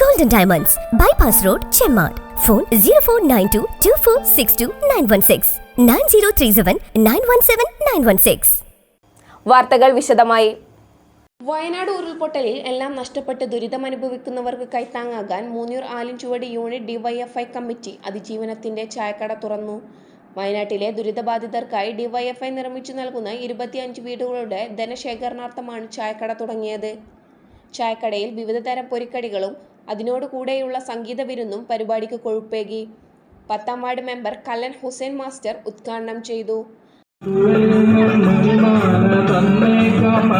golden diamonds bypass road Chemmad phone zero four nine two two four six two nine one six nine zero three seven nine one seven nine one six വാർത്തകൾ വിശദമായി. വയനാട് ഉരുൾപൊട്ടലിൽ എല്ലാം നഷ്ടപ്പെട്ട് ദുരിതമനുഭവിക്കുന്നവർക്ക് കൈത്താങ്ങാകാൻ Moonnur Alinchuvadi unit DYFI committee അതിജീവനത്തിന്റെ ചായക്കട തുറന്നു. വയനാട്ടിലെ ദുരിതബാധിതർക്കായി ഡിവൈഎഫ്ഐ നിർമ്മിച്ചു നൽകുന്ന ഇരുപത്തിയഞ്ച് വീടുകളുടെ ധനശേഖരണാർത്ഥമാണ് ചായക്കട തുടങ്ങിയത്. ചായക്കടയിൽ വിവിധതരം പൊരിക്കടികളും അതിനോട് കൂടെയുള്ള സംഗീത വിരുന്നും പരിപാടിക്ക് കൊഴുപ്പേകി. പത്താം ward member Kallan Hussain master ഉദ്ഘാടനം ചെയ്തു. മണിമാല തന്നേക്കാം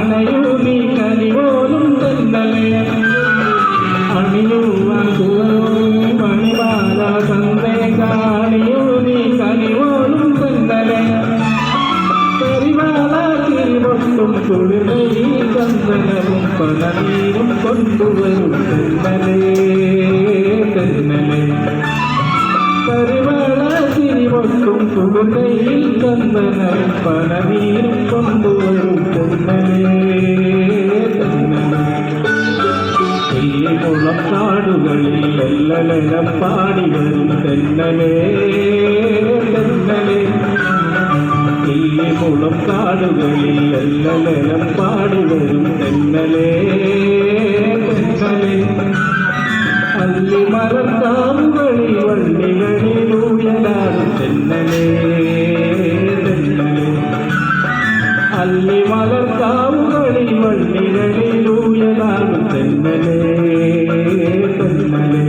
பலரும் கொண்டு வரும் பெருமலே பெருமலே. பருவளாசிரி ஒட்டும் குழந்தையில் கந்தனர் பணவீரம் கொண்டு வரும் பெருமலே பெருமலே. குளம் காடுகளில் வெள்ளலென பாடி வரும் தென்னலே തെല്ലിമുളം കാടുകളിൽ വെള്ളലനം പാടുവരും എന്നലേ തെന്നലേ തെന്നലേ അല്ലിമരത്താവുകളിൽ വള്ളികളിലൂയലാടും തെന്നലേ തെന്നലേ അല്ലിമലർത്താവുകളിൽ വള്ളികളിലൂയലാടും തെന്നലേ തെന്നലേ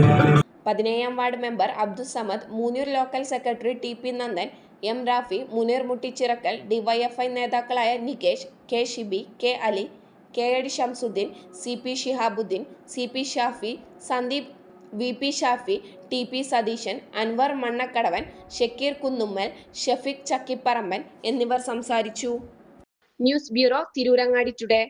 പതിനേഴാം ward member Abdussamad Moonnur local secretary T P Nandan M Rafi Muneer Muttichirakkal DYFI നേതാക്കളായ Nikesh K Shibi K Ali K A Shamsuddin C P Shihabuddin C P Shafi Sandeep V P Shafi T P Satheesan Anwar Mannakkadavan Shakeer Kunnummal Shafeeq Chakkiparamban എന്നിവർ സംസാരിച്ചു. News bureau Tirurangadi today.